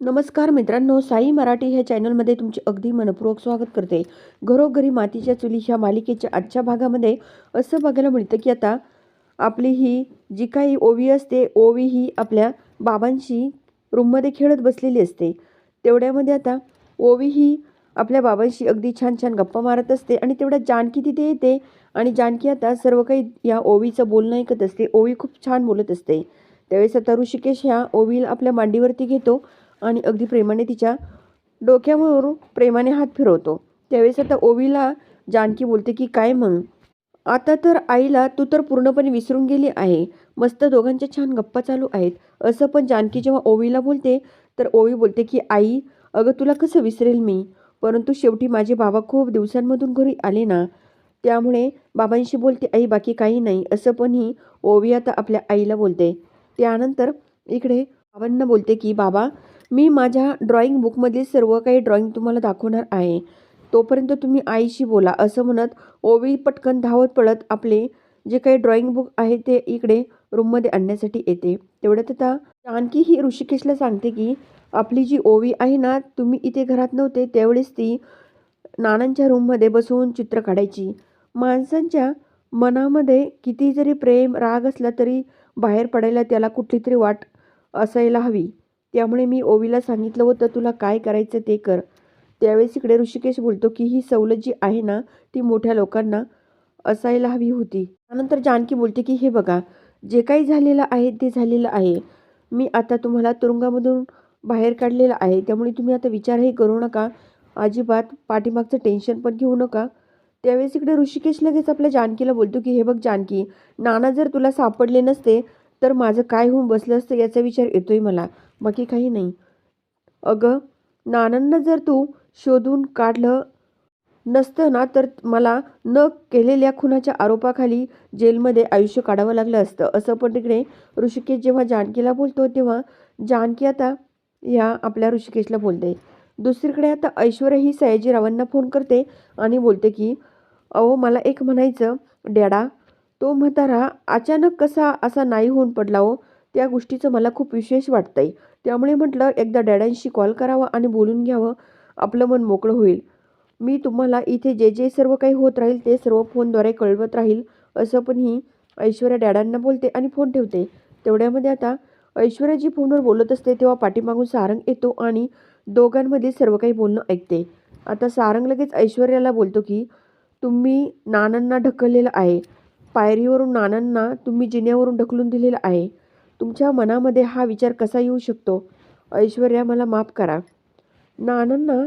नमस्कार मित्रांनो साई मराठी ह्या चॅनलमध्ये तुमचे अगदी मनपूर्वक स्वागत करते. घरोघरी मातीच्या चुली ह्या मालिकेच्या आजच्या भागामध्ये असं बघायला मिळतं की आता आपली ही जी काही ओवी असते ओवी ही आपल्या बाबांशी रूममध्ये खेळत बसलेली असते. तेवढ्यामध्ये आता ओवी ही आपल्या बाबांशी अगदी छान छान गप्पा मारत असते आणि तेवढ्या जानकी तिथे येते आणि जानकी आता सर्व काही या ओवीचं बोलणं ऐकत असते. ओवी खूप छान बोलत असते. त्यावेळेस आता ऋषिकेश ह्या ओवीला आपल्या मांडीवरती घेतो आणि अगदी प्रेमाने तिच्या डोक्यावर प्रेमाने हात फिरवतो. त्यावेळेस आता ओवीला जानकी बोलते की काय मग? आता तर आईला तू तर पूर्णपणे विसरून गेली आहे. मस्त दोघांच्या छान गप्पा चालू आहेत. असं पण जानकी जेव्हा ओवीला बोलते तर ओवी बोलते की आई अगं तुला कसं विसरेल मी? परंतु शेवटी माझे बाबा खूप दिवसांमधून घरी आले ना. त्यामुळे बाबांशी बोलते आई बाकी काही नाही. असं पण ही ओवी आता आपल्या आईला बोलते. त्यानंतर इकडे बाबांना बोलते की बाबा मी माझ्या ड्रॉइंग बुकमधील सर्व काही ड्रॉइंग तुम्हाला दाखवणार आहे. तोपर्यंत तुम्ही आईशी बोला. असं म्हणत ओवी पटकन धावत पळत आपले जे काही ड्रॉइंग बुक आहे ते इकडे रूममध्ये आणण्यासाठी येते. तेवढ्यात आता जानकी ही ऋषिकेशला सांगते की आपली जी ओवी आहे ना तुम्ही इथे घरात नव्हते त्यावेळेस ती नानांच्या रूममध्ये बसून चित्र काढायची. माणसांच्या मनामध्ये किती जरी प्रेम राग असला तरी बाहेर पडायला त्याला कुठली तरी वाट असायला हवी. त्यामुळे मी ओवीला सांगितलं होतं तुला काय करायचं ते कर. त्यावेळेस इकडे ऋषिकेश बोलतो की ही सवलत जी आहे ना ती मोठ्या लोकांना असायला हवी होती. त्यानंतर जानकी बोलते की हे बघा जे काही झालेलं आहे ते झालेलं आहे. मी आता तुम्हाला तुरुंगामधून बाहेर काढलेलं आहे. त्यामुळे तुम्ही आता विचारही करू नका. अजिबात पाठीमागचं टेन्शन पण घेऊ नका. त्यावेळेस इकडे ऋषिकेश लगेच आपल्या जानकीला बोलतो की हे बघ जानकी नाना जर तुला सापडले नसते तर माझं काय होऊन बसलं असतं याचा विचार येतोय मला. बाकी काही नाही. अगं नानांना जर तू शोधून काढलं नसतं ना तर मला न केलेल्या खुनाच्या आरोपाखाली जेलमध्ये आयुष्य काढावं लागलं असतं. असं पण तिकडे ऋषिकेश जेव्हा जानकीला बोलतो तेव्हा जानकी आता या आपल्या ऋषिकेशला बोलते. दुसरीकडे आता ऐश्वर्या ही सयाजीरावांना फोन करते आणि बोलते की अहो मला एक म्हणायचं. डॅडा तो म्हातारा अचानक कसा असा नाही होऊन पडला हो. त्या गोष्टीचं मला खूप विशेष वाटतं आहे त्यामुळे म्हटलं एकदा डॅड्यांशी कॉल करावा आणि बोलून घ्यावं. आपलं मन मोकळं होईल. मी तुम्हाला इथे जे जे सर्व काही होत राहील ते सर्व फोनद्वारे कळवत राहील. असं पण ही ऐश्वर्या डॅडांना बोलते आणि फोन ठेवते. तेवढ्यामध्ये आता ऐश्वर्या जी फोनवर बोलत असते तेव्हा पाठीमागून सारंग येतो आणि दोघांमध्ये सर्व काही बोलणं ऐकते. आता सारंग लगेच ऐश्वर्याला बोलतो की तुम्ही नानांना ढकललेलं आहे. पायरीवरून नानांना तुम्ही जिन्यावरून ढकलून दिलेलं आहे. तुमच्या मनामध्ये हा विचार कसा येऊ शकतो? ऐश्वर्या मला माफ करा. नानांना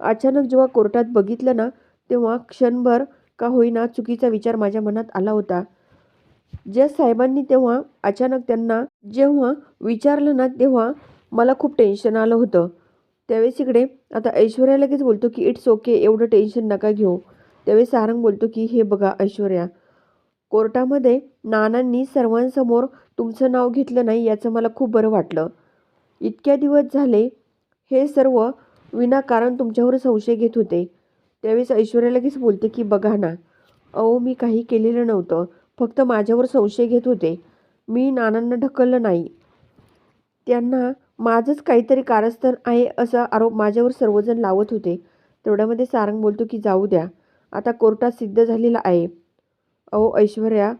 अचानक जेव्हा कोर्टात बघितलं ना तेव्हा क्षणभर का होईना चुकीचा विचार माझ्या मनात आला होता. ज्या साहेबांनी तेव्हा अचानक त्यांना जेव्हा विचारलं ना तेव्हा मला खूप टेन्शन आलं होतं. त्यावेळेस इकडे आता ऐश्वर्या लगेच बोलतो की इट्स ओके एवढं टेन्शन नका घेऊ. त्यावेळेस सारंग बोलतो की हे बघा ऐश्वर्या कोर्टामध्ये नानांनी सर्वांसमोर तुमचं नाव घेतलं नाही याचं मला खूप बरं वाटलं. इतक्या दिवस झाले हे सर्व विनाकारण तुमच्यावर संशय घेत होते. त्यावेळेस ऐश्वर्या लगेच बोलते की बघा ना अहो मी काही केलेलं नव्हतं. फक्त माझ्यावर संशय घेत होते. मी नानांना ढकललं नाही. त्यांना माझंच काहीतरी कारस्थान आहे असा आरोप माझ्यावर सर्वजण लावत होते. तेवढ्यामध्ये सारंग बोलतो की जाऊ द्या. आता कोर्टात सिद्ध झालेला आहे. अहो ऐश्वर्या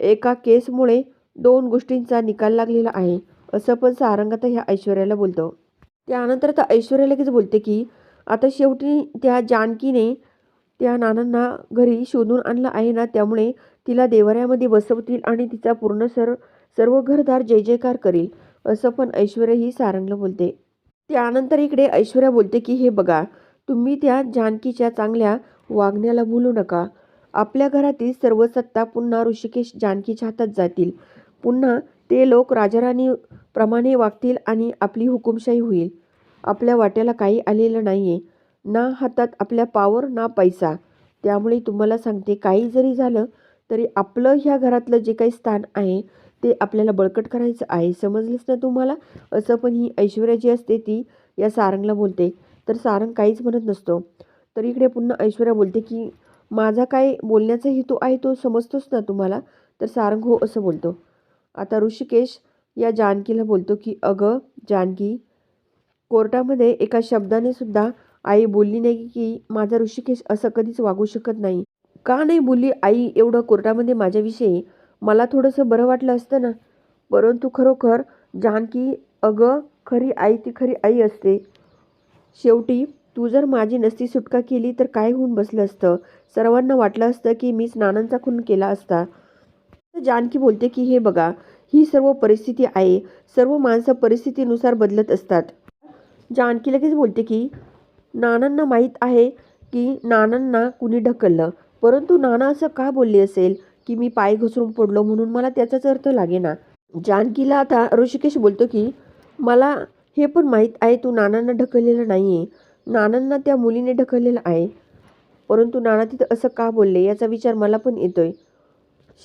एका केसमुळे दोन गोष्टींचा निकाल लागलेला आहे असं पण सारंग आता ह्या ऐश्वर्याला बोलतं. त्यानंतर आता ऐश्वर्या लगेच बोलते की आता शेवटी त्या जानकीने त्या नानांना घरी शोधून आणलं आहे ना त्यामुळे तिला देवाऱ्यामध्ये बसवतील आणि तिचा पूर्ण सर सर्व घरदार जय जयकार करील असं पण ऐश्वर्या ही सारंगला बोलते. त्यानंतर इकडे ऐश्वर्या बोलते की हे बघा तुम्ही त्या जानकीच्या चांगल्या वागण्याला भूलू नका. आपल्या घरातील सर्व सत्ता पुन्हा ऋषिकेश जानकीच्या हातात जातील. पुन्हा ते लोक राजाराणीप्रमाणे वागतील आणि आपली हुकुमशाही होईल. आपल्या वाट्याला काही आलेलं नाही आहे ना हातात आपल्या पावर ना पैसा. त्यामुळे तुम्हाला सांगते काही जरी झालं तरी आपलं ह्या घरातलं जे काही स्थान आहे ते आपल्याला बळकट करायचं आहे. समजलंच ना तुम्हाला? असं पण ही ऐश्वर्या जी असते ती या सारंगला बोलते. तर सारंग काहीच म्हणत नसतो. तर इकडे पुन्हा ऐश्वर्या बोलते की माझा काय बोलण्याचा हेतू आहे तो समजतोच ना तुम्हाला? तर सारंग हो असं बोलतो. आता ऋषिकेश या जानकीला बोलतो की अगं जानकी कोर्टामध्ये एका शब्दाने सुद्धा आई बोलली नाही की माझा ऋषिकेश असं कधीच वागू शकत नाही. का नाही बोलली आई एवढं कोर्टामध्ये माझ्याविषयी? मला थोडंसं बरं वाटलं असतं ना. परंतु खरोखर जानकी अगं खरी आई ती खरी आई असते. शेवटी तू जर माझी नसती सुटका केली तर काय होऊन बसलं असतं? सर्वांना वाटलं असतं की मीच नानांचा खून केला असता. तर जानकी बोलते की हे बघा ही सर्व परिस्थिती आहे. सर्व माणसं परिस्थितीनुसार बदलत असतात. जानकी लगेच बोलते की नानांना माहीत आहे की नानांना कुणी ढकललं. परंतु नाना असं का बोलले असेल की मी पाय घसरून पडलो म्हणून मला त्याचाच अर्थ लागेना? जानकीला आता ऋषिकेश बोलतो की मला हे पण माहीत आहे तू नानांना ढकललेलं नाही आहे नानांना त्या मुलीने ढकललेलं आहे. परंतु नाना तिथं असं का बोलले याचा विचार मला पण येतोय.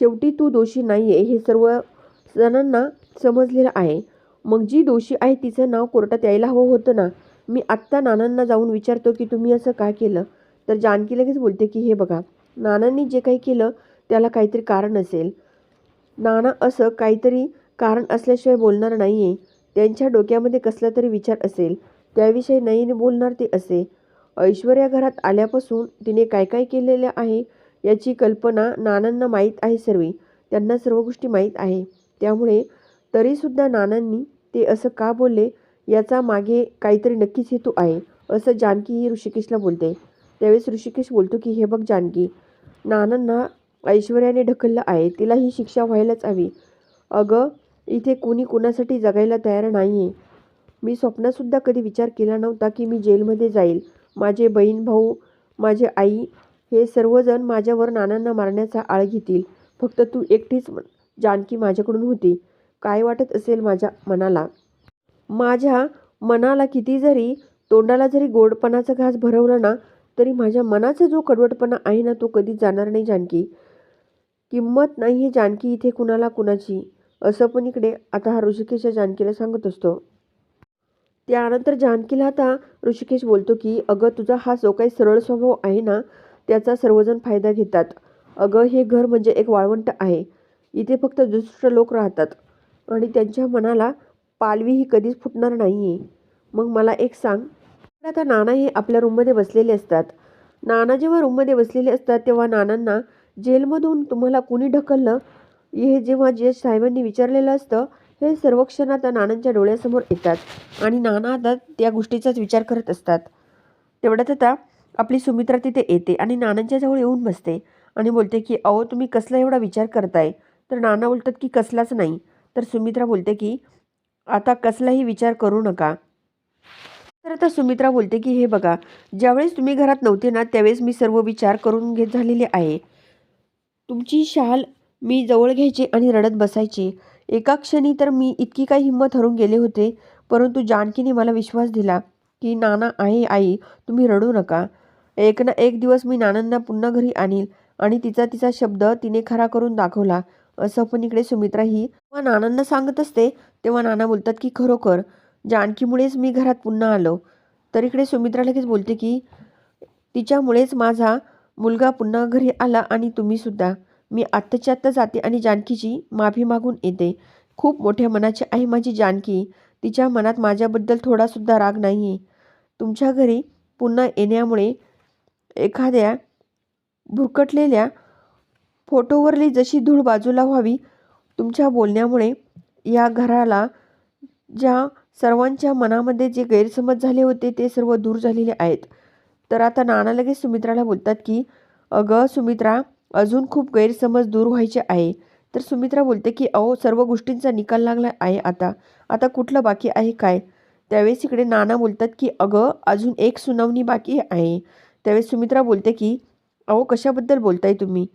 शेवटी तू दोषी नाही आहे हे सर्व जणांना समजलेलं आहे. मग जी दोषी आहे तिचं नाव कोर्टात यायला हवं होतं ना? मी आत्ता नानांना जाऊन विचारतो की तुम्ही असं का केलं? तर जानकी लगेच बोलते की हे बघा नानांनी जे काही केलं त्याला काहीतरी कारण असेल. नाना असं काहीतरी कारण असल्याशिवाय बोलणार नाही आहे त्यांच्या डोक्यामध्ये कसला तरी विचार असेल. त्याविषयी नाही बोलणार ते असे. ऐश्वर्या घरात आल्यापासून तिने काय काय केलेलं आहे याची कल्पना नानांना माहीत आहे सर्व. त्यांना सर्व गोष्टी माहीत आहे. त्यामुळे तरीसुद्धा नानांनी ते असं का बोलले याचा मागे काहीतरी नक्कीच हेतू आहे असं जानकी ही ऋषिकेशला बोलते. त्यावेळेस ऋषिकेश बोलतो की हे बघ जानकी नानांना ऐश्वर्याने ढकललं आहे तिला ही शिक्षा व्हायलाच हवी. अगं इथे कोणी कोणासाठी जगायला तयार नाही आहे मी स्वप्नातसुद्धा कधी विचार केला नव्हता की मी जेलमध्ये जाईल. माझे बहीण भाऊ माझे आई हे सर्वजण माझ्यावर नानांना मारण्याचा आळ घेतील. फक्त तू एकटीच जानकी माझ्याकडून होती. काय वाटत असेल माझ्या मनाला? माझ्या मनाला किती जरी तोंडाला जरी गोडपणाचा घास भरवला ना तरी माझ्या मनाचा जो कडवटपणा आहे ना तो कधीच जाणार नाही जानकी. किंमत नाही आहे जानकी इथे कुणाला कुणाची? असं पण इकडे आता हा ऋषिकेशच्या जानकीला सांगत असतो. त्यानंतर जानकीला आता ऋषिकेश बोलतो की अगं तुझा हा जो काही सरळ स्वभाव आहे ना त्याचा सर्वजण फायदा घेतात. अगं हे घर म्हणजे एक वाळवंट आहे. इथे फक्त दुष्ट लोक राहतात. आणि त्यांच्या मनाला पालवी ही कधीच फुटणार नाही आहे मग मला एक सांग. आता नाना हे आपल्या रूममध्ये बसलेले असतात. नाना जेव्हा रूममध्ये बसलेले असतात तेव्हा नानांना जेलमधून तुम्हाला कुणी ढकललं? हे जेव्हा जे साहेबांनी विचारलेलं असतं हे सर्व क्षण आता नानांच्या डोळ्यासमोर येतात आणि नाना आता त्या गोष्टीचाच विचार करत असतात. तेवढ्यात आता आपली सुमित्रा तिथे येते आणि नानांच्या जवळ येऊन बसते आणि बोलते की अहो तुम्ही कसला एवढा विचार करताय? तर नाना बोलतात की कसलाच नाही. तर सुमित्रा बोलते की आता कसलाही विचार करू नका. तर आता सुमित्रा बोलते की हे बघा ज्यावेळेस तुम्ही घरात नव्हते ना त्यावेळेस मी सर्व विचार करून घेत झालेले आहे. तुमची शाल मी जवळ घ्यायची आणि रडत बसायची. एका क्षणी तर मी इतकी काही हिंमत हरून गेले होते परंतु जानकीने मला विश्वास दिला की नाना आहे आई तुम्ही रडू नका. एक ना एक दिवस मी नानांना पुन्हा घरी आणील आणि तिचा तिचा शब्द तिने खरा करून दाखवला. असं पण इकडे सुमित्रा ही नानांना सांगत असते तेव्हा नाना बोलतात की खरोखर जानकीमुळेच मी घरात पुन्हा आलो. तर इकडे सुमित्रा लगेच बोलते की तिच्यामुळेच माझा मुलगा पुन्हा घरी आला आणि तुम्हीसुद्धा मी आत्ताच्या आत्ता जाते आणि जानकीची माफी मागून येते. खूप मोठ्या मनाची आहे माझी जानकी. तिच्या मनात माझ्याबद्दल थोडासुद्धा राग नाही आहे तुमच्या घरी पुन्हा येण्यामुळे एखाद्या भुरकटलेल्या फोटोवरली जशी धूळ बाजूला व्हावी तुमच्या बोलण्यामुळे या घराला ज्या सर्वांच्या मनामध्ये जे गैरसमज झाले होते ते सर्व दूर झालेले आहेत. तर आता नाना लगेच सुमित्राला बोलतात की अगं सुमित्रा अजून खूप गैरसमज दूर व्हायचे आहे. तर सुमित्रा बोलते की अहो सर्व गोष्टींचा निकाल लागला आहे आता. आता कुठलं बाकी आहे काय? त्यावेळेस इकडे नाना बोलतात की अगं अजून एक सुनावणी बाकी आहे. त्यावेळेस सुमित्रा बोलते की अहो कशाबद्दल बोलताय तुम्ही?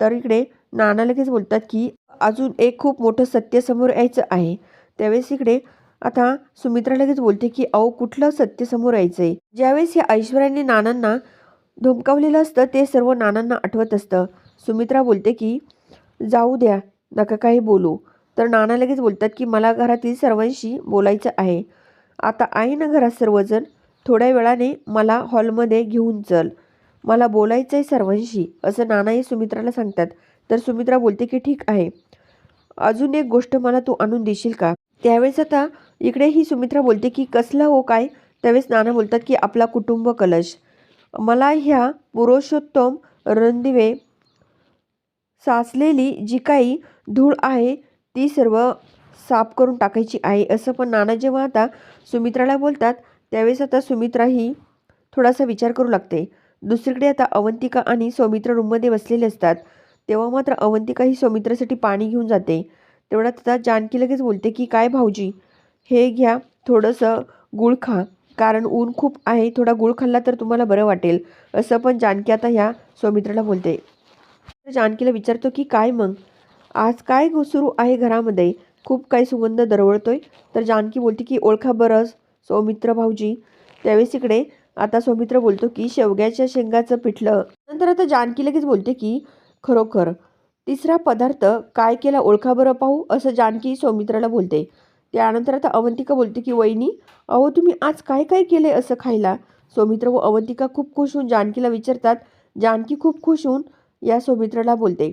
तर इकडे नाना लगेच बोलतात की अजून एक खूप मोठं सत्य समोर यायचं आहे. त्यावेळेस इकडे आता सुमित्रा लगेच बोलते की अहो कुठलं सत्य समोर यायचं आहे ज्यावेळेस या ऐश्वर्याने नानांना धमकावलेलं असतं ते सर्व नानांना आठवत असतं. सुमित्रा बोलते की जाऊ द्या नका काही बोलू. तर नाना लगेच बोलतात की मला घरातील सर्वांशी बोलायचं आहे. आता आहे ना घरात सर्वजण? थोड्या वेळाने मला हॉलमध्ये घेऊन चल. मला बोलायचं आहे सर्वांशी. असं नानाही सुमित्राला सांगतात. तर सुमित्रा बोलते की ठीक आहे. अजून एक गोष्ट मला तू आणून देशील का? त्यावेळेस आता इकडे ही सुमित्रा बोलते की कसला हो काय? त्यावेळेस नाना बोलतात की आपला कुटुंब कलश. मला ह्या पुरुषोत्तम रणदिवे साचलेली जी काही धूळ आहे ती सर्व साफ करून टाकायची आहे असं पण नाना जेव्हा आता सुमित्राला बोलतात त्यावेळेस आता सुमित्रा ही थोडासा विचार करू लागते. दुसरीकडे आता अवंतिका आणि सौमित्र रूममध्ये बसलेले असतात. तेव्हा मात्र अवंतिका ही सौमित्रासाठी पाणी घेऊन जाते. तेवढ्यात आता जानकी लगेच बोलते की काय भाऊजी हे घ्या थोडंसं गुळ खा. कारण ऊन खूप आहे थोडा गुळ खाल्ला तर तुम्हाला बरं वाटेल. असं पण जानकी आता ह्या सौमित्राला बोलते. तर जानकीला विचारतो की काय मग? आज काय सुरू आहे घरामध्ये? खूप काही सुगंध दरवळतोय. तर जानकी बोलते की ओळखा बरंच सौमित्र भाऊजी. त्यावेळेस इकडे आता सौमित्र बोलतो की शेवग्याच्या शेंगाचं पिठलं. नंतर आता जानकी लगेच बोलते की खरोखर तिसरा पदार्थ काय केला ओळखा बरं पाहू? असं जानकी सौमित्राला बोलते. त्यानंतर आता अवंतिका बोलते की वहिनी अहो तुम्ही आज काय काय केले असं खायला? सौमित्र व अवंतिका खूप खुश होऊन जानकीला विचारतात. जानकी खूप खुश होऊन या सौमित्राला बोलते.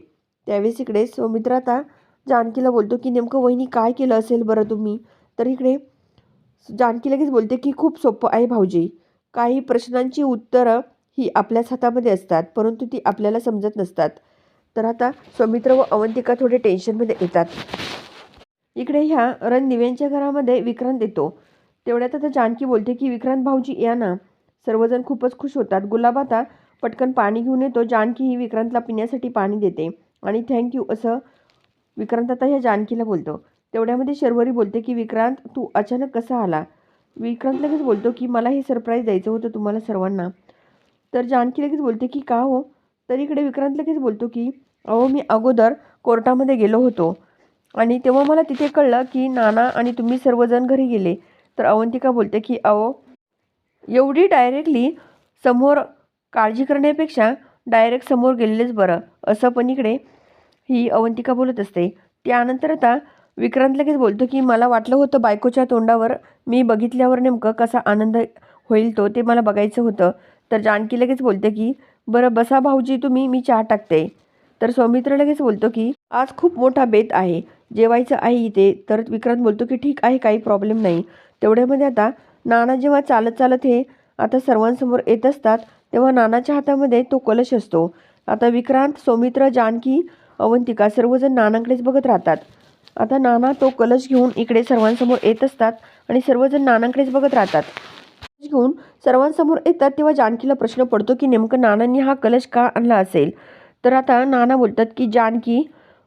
त्यावेळेस इकडे सौमित्र आता जानकीला बोलतो की नेमकं वहिनी काय केलं असेल बरं तुम्ही? तर इकडे जानकी लगेच बोलते की खूप सोपं आहे भाऊजी. काही प्रश्नांची उत्तरं ही आपल्याच हातामध्ये असतात परंतु ती आपल्याला समजत नसतात. तर आता सौमित्र व अवंतिका थोडे टेन्शनमध्ये येतात. इकडे ह्या रणदिव्यांच्या घरामध्ये विक्रांत येतो. तेवढ्यात आता जानकी बोलते की विक्रांत भाऊजी या ना. सर्वजण खूपच खुश होतात. गुलाब आता पटकन पाणी घेऊन येतो. जानकी ही विक्रांतला पिण्यासाठी पाणी देते. आणि थँक्यू असं विक्रांत आता ह्या जानकीला बोलतो. तेवढ्यामध्ये शर्वरी बोलते की विक्रांत तू अचानक कसा आला? विक्रांत लगेच बोलतो की मला हे सरप्राईज द्यायचं होतं तुम्हाला सर्वांना. तर जानकी लगेच बोलते की का हो? तर इकडे विक्रांत लगेच बोलतो की अहो मी अगोदर कोर्टामध्ये गेलो होतो. आणि तेव्हा मला तिथे कळलं की नाना आणि तुम्ही सर्वजण घरी गेले. तर अवंतिका बोलते की अहो एवढी डायरेक्टली समोर काळजी करण्यापेक्षा डायरेक्ट समोर गेलेलेच बरं. असं पण इकडे ही अवंतिका बोलत असते. त्यानंतर आता विक्रांत लगेच बोलतो की मला वाटलं होतं बायकोच्या तोंडावर मी बघितल्यावर नेमकं कसा आनंद होईल तो ते मला बघायचं होतं. तर जानकी लगेच बोलते की बरं बसा भाऊजी तुम्ही मी चहा टाकते. तर सौमित्र लगेच बोलतो की आज खूप मोठा बेत आहे. जेवायचं आहे इथे. तर विक्रांत बोलतो की ठीक आहे काही प्रॉब्लेम नाही. तेवढ्यामध्ये आता नाना जेव्हा चालत चालत हे आता सर्वांसमोर येत असतात तेव्हा नानाच्या हातामध्ये तो कलश असतो. आता विक्रांत सौमित्र जानकी अवंतिका सर्वजण नानाकडेच बघत राहतात. आता नाना तो कलश घेऊन इकडे सर्वांसमोर येत असतात आणि सर्वजण नानाकडेच बघत राहतात. कलश घेऊन सर्वांसमोर येतात तेव्हा जानकीला प्रश्न पडतो की नेमकं नानांनी हा कलश का आणला असेल? तर आता नाना बोलतात की जानकी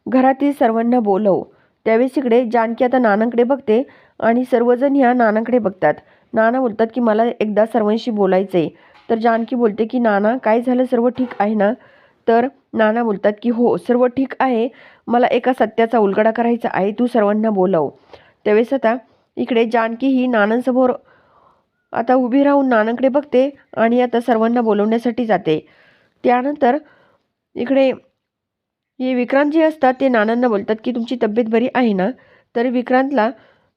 घरातील सर्वांना बोलव. त्यावेळेस इकडे जानकी आता नानांकडे बघते आणि सर्वजण ह्या नानांकडे बघतात. नाना बोलतात की मला एकदा सर्वांशी बोलायचं आहे तर जानकी बोलते की नाना काय झालं? सर्व ठीक आहे ना? तर नाना बोलतात की हो सर्व ठीक आहे. मला एका सत्याचा उलगडा करायचा आहे. तू सर्वांना बोलाव. त्यावेळेस आता इकडे जानकी ही नानांसमोर आता उभी राहून नानांकडे बघते आणि आता सर्वांना बोलवण्यासाठी जाते. त्यानंतर इकडे हे विक्रांत जे असतात ते नानांना बोलतात की तुमची तब्येत बरी आहे ना? तर विक्रांतला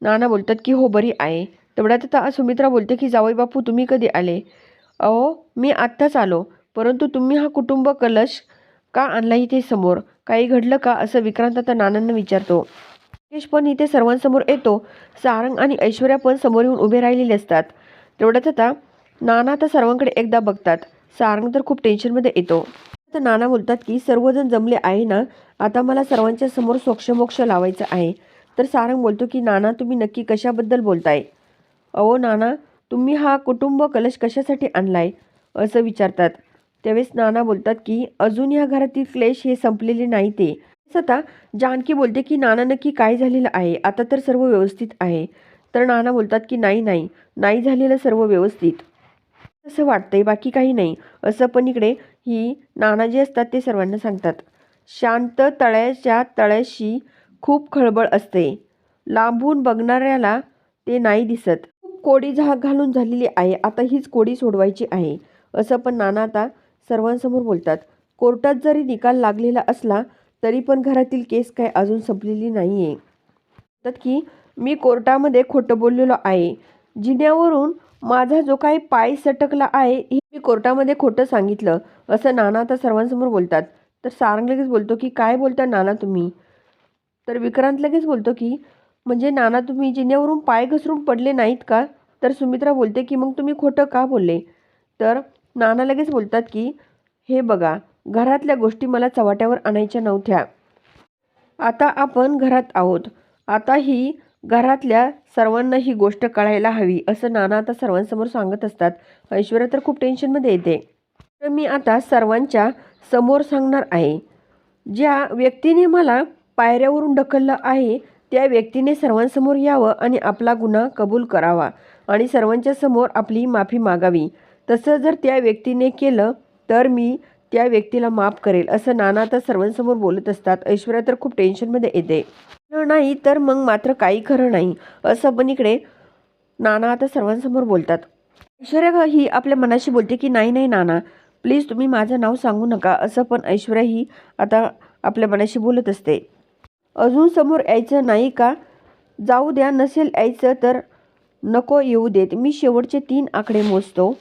नाना बोलतात की हो बरी आहे. तेवढ्यात आता सुमित्रा बोलते की जावई बापू तुम्ही कधी आले? अहो मी आत्ताच आलो. परंतु तुम्ही हा कुटुंब कलश का आणला इथे समोर? काही घडलं का? असं विक्रांत आता नानांना विचारतो. मुकेश पण इथे सर्वांसमोर येतो. सारंग आणि ऐश्वर्या पण समोर येऊन उभे राहिलेले असतात. तेवढ्यात आता नाना आता सर्वांकडे एकदा बघतात. सारंग तर खूप टेन्शनमध्ये येतो. आता नाना बोलतात की सर्वजण जमले आहे ना? आता मला सर्वांच्या समोर सोक्षमोक्ष लावायचं आहे. तर सारंग बोलतो की नाना तुम्ही नक्की कशाबद्दल बोलताय? अहो नाना तुम्ही हा कुटुंब कलश कशासाठी आणलाय? असं विचारतात. त्यावेळेस नाना बोलतात की अजून या घरातील क्लेश हे संपलेले नाही ते. आता जानकी बोलते की नाना नक्की काय झालेलं आहे? आता तर सर्व व्यवस्थित आहे. तर नाना बोलतात की नाही नाही. नाही झालेलं सर्व व्यवस्थित. असं वाटतंय बाकी काही नाही. असं पण इकडे ही नाना जे असतात ते सर्वांना सांगतात. शांत तळ्याच्या तळ्याशी खूप खळबळ असते. लांबून बघणाऱ्याला ते नाही दिसत. कोडी झाक घालून झालेली आहे. आता हीच कोडी सोडवायची आहे. असं पण नाना आता सर्वांसमोर बोलतात. कोर्टात जरी निकाल लागलेला असला तरी पण घरातील केस काय अजून संपलेली नाही आहे म्हणतात की मी कोर्टामध्ये खोटं बोललेलो आहे. जिन्यावरून माझा जो काही पाय सटकला आहे हे मी कोर्टामध्ये खोटं सांगितलं असं नाना आता सर्वांसमोर बोलतात. तर सारंग लगेच बोलतो की काय बोलता नाना तुम्ही? तर विक्रांत लगेच बोलतो की म्हणजे नाना तुम्ही जिन्यावरून पाय घसरून पडले नाहीत का? तर सुमित्रा बोलते की मग तुम्ही खोटं का बोलले? तर नाना लगेच बोलतात की हे बघा घरातल्या गोष्टी मला चव्हाट्यावर आणायच्या नव्हत्या. आता आपण घरात आहोत. आता ही घरातल्या सर्वांना ही गोष्ट कळायला हवी असं नाना आता सर्वांसमोर सांगत असतात. ऐश्वर्या तर खूप टेन्शनमध्ये येते. तर मी आता सर्वांच्या समोर सांगणार आहे. ज्या व्यक्तीने मला पायऱ्यावरून ढकललं आहे त्या व्यक्तीने सर्वांसमोर यावं आणि आपला गुन्हा कबूल करावा. आणि सर्वांच्या समोर आपली माफी मागावी. तसं जर त्या व्यक्तीने केलं तर मी त्या व्यक्तीला माफ करेल असं नाना आता सर्वांसमोर बोलत असतात. ऐश्वर्या तर खूप टेन्शनमध्ये येते. नाही तर मग मात्र काही खरं नाही असं पण इकडे नाना आता सर्वांसमोर बोलतात. ऐश्वर्या ही आपल्या मनाशी बोलते की नाही नाही नाना प्लीज तुम्ही माझं नाव सांगू नका असं पण ऐश्वर्या ही आता आपल्या मनाशी बोलत असते. अजून समोर यायचं नाही का? जाऊ द्या नसेल यायचं तर नको येऊ देत. मी शेवटचे तीन आकडे मोजतो.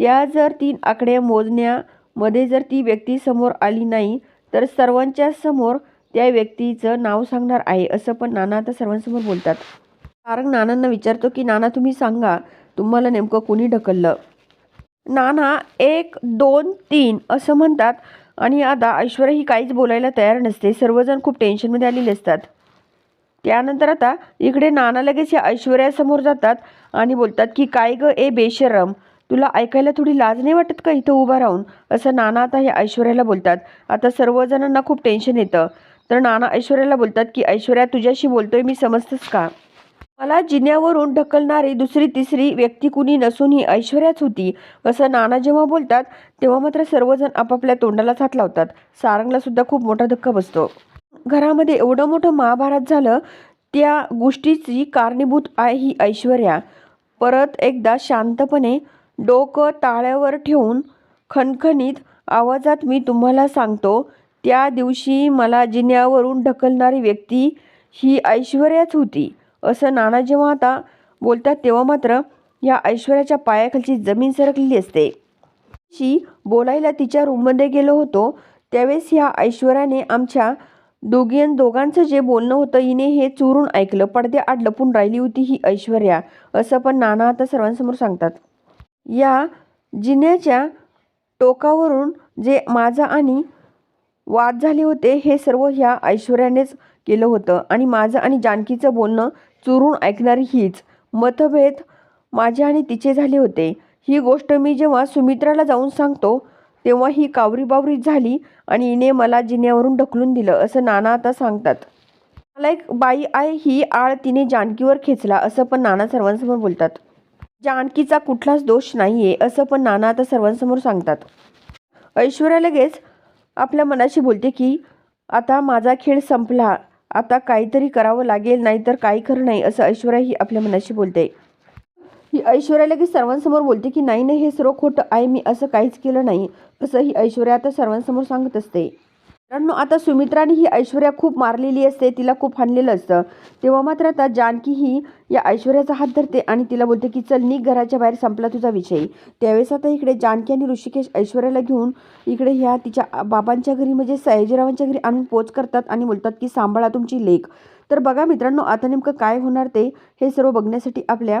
त्या जर तीन आकडे मोजण्यामध्ये जर ती व्यक्ती समोर आली नाही तर सर्वांच्या समोर त्या व्यक्तीचं नाव सांगणार आहे असं पण नाना आता सर्वांसमोर बोलतात. कारण नानांना विचारतो की नाना तुम्ही सांगा तुम्हाला नेमकं कोणी ढकललं? नाना एक दोन तीन असं म्हणतात. आणि आता ऐश्वर्या ही काहीच बोलायला तयार नसते. सर्वजण खूप टेन्शनमध्ये आलेले असतात. त्यानंतर आता इकडे नाना लगेच या ऐश्वर्यासमोर जातात आणि बोलतात की काय ग ए बेशरम तुला ऐकायला थोडी लाज नाही वाटत का इथं उभा राहून? असं नाना आता या ऐश्वर्याला बोलतात. आता सर्वजणांना खूप टेन्शन येतं. तर नाना ऐश्वर्याला बोलतात की ऐश्वर्या तुझ्याशी बोलतोय मी समजतंस का? मला जिन्यावरून ढकलणारी दुसरी तिसरी व्यक्ती कुणी नसून ही ऐश्वर्याच होती. असं नाना जेव्हा बोलतात तेव्हा मात्र सर्वजण आपापल्या तोंडालाच हात लावतात. सारंगला सुद्धा खूप मोठा धक्का बसतो. घरामध्ये एवढं मोठं महाभारत झालं त्या गोष्टीची कारणीभूत आहे ही ऐश्वर्या. परत एकदा शांतपणे डोकं ताळ्यावर ठेवून खणखणीत आवाजात मी तुम्हाला सांगतो त्या दिवशी मला जिन्यावरून ढकलणारी व्यक्ती ही ऐश्वर्याच होती. असं नाना जेव्हा आता बोलतात तेव्हा मात्र या ऐश्वर्याच्या पायाखालची जमीन सरकलेली असते. शी बोलायला तिच्या रूममध्ये गेलो होतो त्यावेळेस ह्या ऐश्वर्याने आमच्या दोघी दोघांचं जे बोलणं होतं हिने हे चोरून ऐकलं. पडद्याआड लपून राहिली होती ही ऐश्वर्या असं पण नाना आता सर्वांसमोर सांगतात. या जिन्याच्या टोकावरून जे माझा आणि वाद झाले होते हे सर्व ह्या ऐश्वर्यानेच केलं होतं. आणि माझं आणि जानकीचं बोलणं चोरून ऐकणारी हीच. मतभेद माझे आणि तिचे झाले होते. ही गोष्ट मी जेव्हा सुमित्राला जाऊन सांगतो तेव्हा ही कावरीबावरी झाली आणि हिने मला जिन्यावरून ढकलून दिलं असं नाना आता सांगतात. मला एक बाई आहे ही आळ तिने जानकीवर खेचला असं पण नाना सर्वांसमोर बोलतात. जानकीचा कुठलाच दोष नाही आहे असं पण नाना आता सर्वांसमोर सांगतात. ऐश्वर्या लगेच आपल्या मनाशी बोलते की आता माझा खेळ संपला आता काहीतरी करावं लागेल नाहीतर काही खरं नाही असं ऐश्वर्या ही आपल्या मनाशी बोलते. ही ऐश्वर्या लगेच सर्वांसमोर बोलते की नाही नाही हे सर्व खोटं आहे मी असं काहीच केलं नाही. असं ही ऐश्वर्या आता सर्वांसमोर सांगत असते. मित्रांनो आता सुमित्राने ही ऐश्वर्या खूप मारलेली असते तिला खूप हाणलेलं असतं. तेव्हा मात्र आता जानकी ही या ऐश्वर्याचा हात धरते आणि तिला बोलते की चल नी घराच्या बाहेर संपला तुझा विषय. त्यावेळेस आता इकडे जानकी आणि ऋषिकेश ऐश्वर्याला घेऊन इकडे ह्या तिच्या बाबांच्या घरी म्हणजे सयाजीरावांच्या घरी आणून पोच करतात आणि बोलतात की सांभाळा तुमची लेख तर बघा मित्रांनो आता नेमकं काय होणार ते हे सर्व बघण्यासाठी आपल्या